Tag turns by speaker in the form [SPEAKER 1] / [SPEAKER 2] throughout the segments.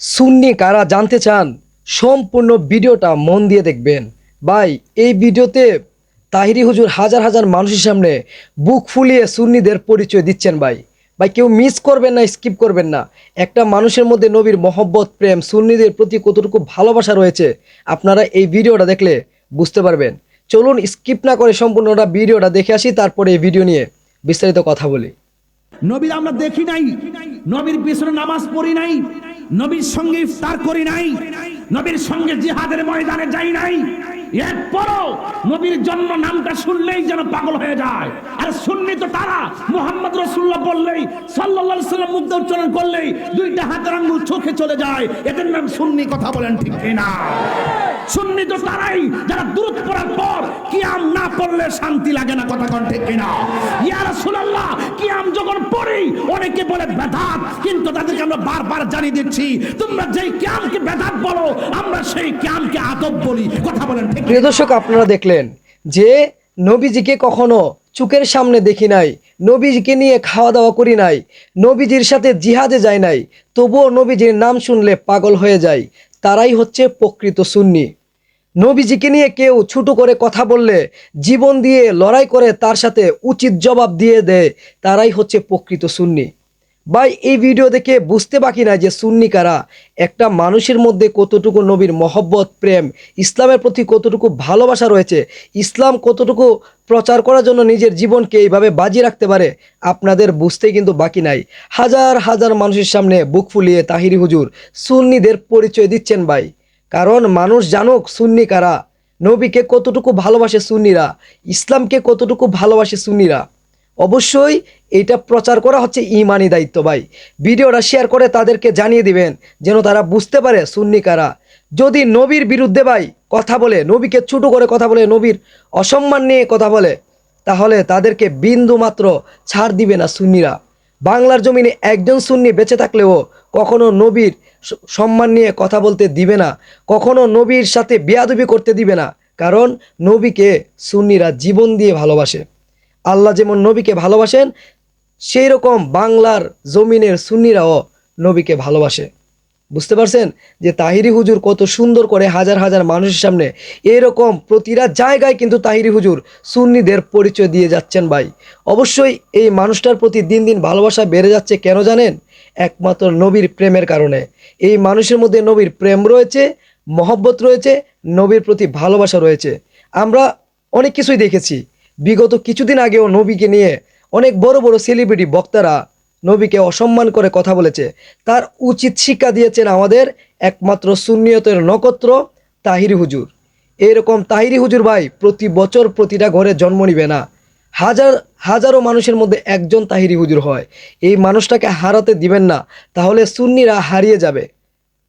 [SPEAKER 1] সুন্নি কারা জানতে চান, সম্পূর্ণ ভিডিওটা মন দিয়ে দেখবেন। ভাই, এই ভিডিওতে তাহিরি হুজুর হাজার হাজার মানুষের সামনে বুক ফুলিয়ে সুন্নিদের পরিচয় দিচ্ছেন ভাই। ভাই, কেউ মিস করবেন না স্কিপ করবেন না। একটা মানুষের মধ্যে নবীর মহব্বত, প্রেম, সুন্নিদের প্রতি কতটুকু ভালোবাসা রয়েছে, আপনারা এই ভিডিওটা দেখলে বুঝতে পারবেন। চলুন স্কিপ না করে সম্পূর্ণটা ভিডিওটা দেখে আসি, তারপরে এই ভিডিও নিয়ে বিস্তারিত কথা বলি।
[SPEAKER 2] নবীর আমরা দেখি নাই। নবীর পিছনে নামাজ পড়ি নাই। নবীর সঙ্গে ইফতার করি নাই। নবীর সঙ্গে জিহাদের ময়দানে যাই নাই। এরপরও নবীর জন্য নামটা শুনলেই যেন পাগল হয়ে যায়। আর শুননি তো তারা মোহাম্মদ রসুল্লাহ বললেই সাল্লাহ সাল্লাম মুগ্ধ উচ্চারণ করলেই দুইটা হাতের আঙ্গুল চোখে চলে যায়। এদের নাম সুন্নি কথা বলেন ঠিক না সুন্নি তো তারাই যারা দূরত পড়ার পর কিয়াম না পড়লে শান্তি লাগে না কথা কন ঠিক কিনা? ইয়া রাসূলুল্লাহ, কিয়াম যখন পড়ি, অনেকে বলে বেদাত, কিন্তু তাদেরকে আমরা বারবার জানিয়ে দিচ্ছি, তোমরা যেই কিয়ামকে বেদাত বলো, আমরা সেই কিয়ামকে আদব বলি। কথা বলেন ঠিক
[SPEAKER 1] প্রিয় দর্শক, আপনারা দেখলেন যে নবীজিকে কখনো চুকের সামনে দেখি নাই, নবীজিকে নিয়ে খাওয়া দাওয়া করি নাই, নবীজির সাথে জিহাদে যায় নাই, তবুও নবীজির নাম শুনলে পাগল হয়ে যায় তারাই হচ্ছে প্রকৃত সুন্নি। নবীজিকে নিয়ে কেউ ছোট করে কথা বললে, জীবন দিয়ে লড়াই করে তার সাথে উচিত জবাব দিয়ে দেয়, তারাই হচ্ছে প্রকৃত সুন্নি। ভাই, এই ভিডিও দেখে বুঝতে বাকি না যে সুন্নি কারা। একটা মানুষের মধ্যে কতটুকু নবীর মহব্বত, প্রেম, ইসলামের প্রতি কতটুকু ভালোবাসা রয়েছে, ইসলাম কতটুকু প্রচার করার জন্য নিজের জীবনকে এইভাবে বাজি রাখতে পারে, আপনাদের বুঝতে কিন্তু বাকি নাই। হাজার হাজার মানুষের সামনে বুক ফুলিয়ে তাহিরি হুজুর, সুন্নিদের পরিচয় দিচ্ছেন ভাই। কারণ মানুষ জানুক সুন্নি কারা, নবীকে কতটুকু ভালোবাসে সুন্নিরা, ইসলামকে কতটুকু ভালোবাসে সুন্নিরা। অবশ্যই এটা প্রচার করা হচ্ছে ইমানি দায়িত্ব, ভাই। ভিডিওটা শেয়ার করে তাদেরকে জানিয়ে দিবেন, যেন তারা বুঝতে পারে সুন্নি কারা যদি নবীর বিরুদ্ধে, ভাই, কথা বলে, নবীকে ছোটো করে কথা বলে, নবীর অসম্মান নিয়ে কথা বলে, তাহলে তাদেরকে বিন্দু মাত্র ছাড় দিবে না সুন্নিরা। বাংলার জমিনে একজন সুন্নি বেঁচে থাকলেও কখনো নবীর সম্মান নিয়ে কথা বলতে দিবে না, কখনো নবীর সাথে বেয়াদবি করতে দিবে না, কারণ নবীকে সুন্নিরা জীবন দিয়ে ভালোবাসে। আল্লাহ যেমন নবীকে ভালোবাসেন সেই রকম বাংলার জমিনের সুন্নিরাও নবীকে ভালোবাসে। বুঝতে পারছেন? যে তাহিরি হুজুর কত সুন্দর করে হাজার হাজার মানুষের সামনে এরকম প্রতিটা জায়গায় কিন্তু তাহিরি হুজুর সুন্নিদের পরিচয় দিয়ে যাচ্ছেন ভাই। অবশ্যই এই মানুষটার প্রতি দিন দিন ভালোবাসা বেড়ে যাচ্ছে কেন জানেন? একমাত্র নবীর প্রেমের কারণে। এই মানুষের মধ্যে নবীর প্রেম রয়েছে, মহব্বত রয়েছে, নবীর প্রতি ভালোবাসা রয়েছে। আমরা অনেক কিছুই দেখেছি। বিগত কিছুদিন আগেও নবীকে নিয়ে অনেক বড় বড় সেলিব্রিটি বক্তারা নবীকে অসম্মান করে কথা বলেছে। তার উচিত শিক্ষা দিয়েছেন আমাদের একমাত্র সুন্নিয়তের নক্ষত্র তাহিরি হুজুর। এরকম তাহিরি হুজুর ভাই প্রতি বছর প্রতিটা ঘরে জন্ম নিবে না। হাজার, হাজারো মানুষের মধ্যে একজন তাহিরি হুজুর হয়। এই মানুষটাকে হারাতে দিবেন না, তাহলে সুন্নিরা হারিয়ে যাবে।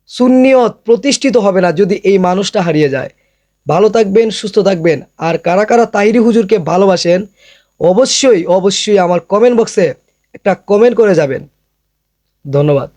[SPEAKER 1] সুন্নিয়ত প্রতিষ্ঠিত হবে না যদি এই মানুষটা হারিয়ে যায়। ভালো থাকবেন, সুস্থ থাকবেন। আর কারা কারা তাহিরি হুজুরকে ভালোবাসেন, অবশ্যই অবশ্যই আমার কমেন্ট বক্সে একটা কমেন্ট করে যাবেন। ধন্যবাদ।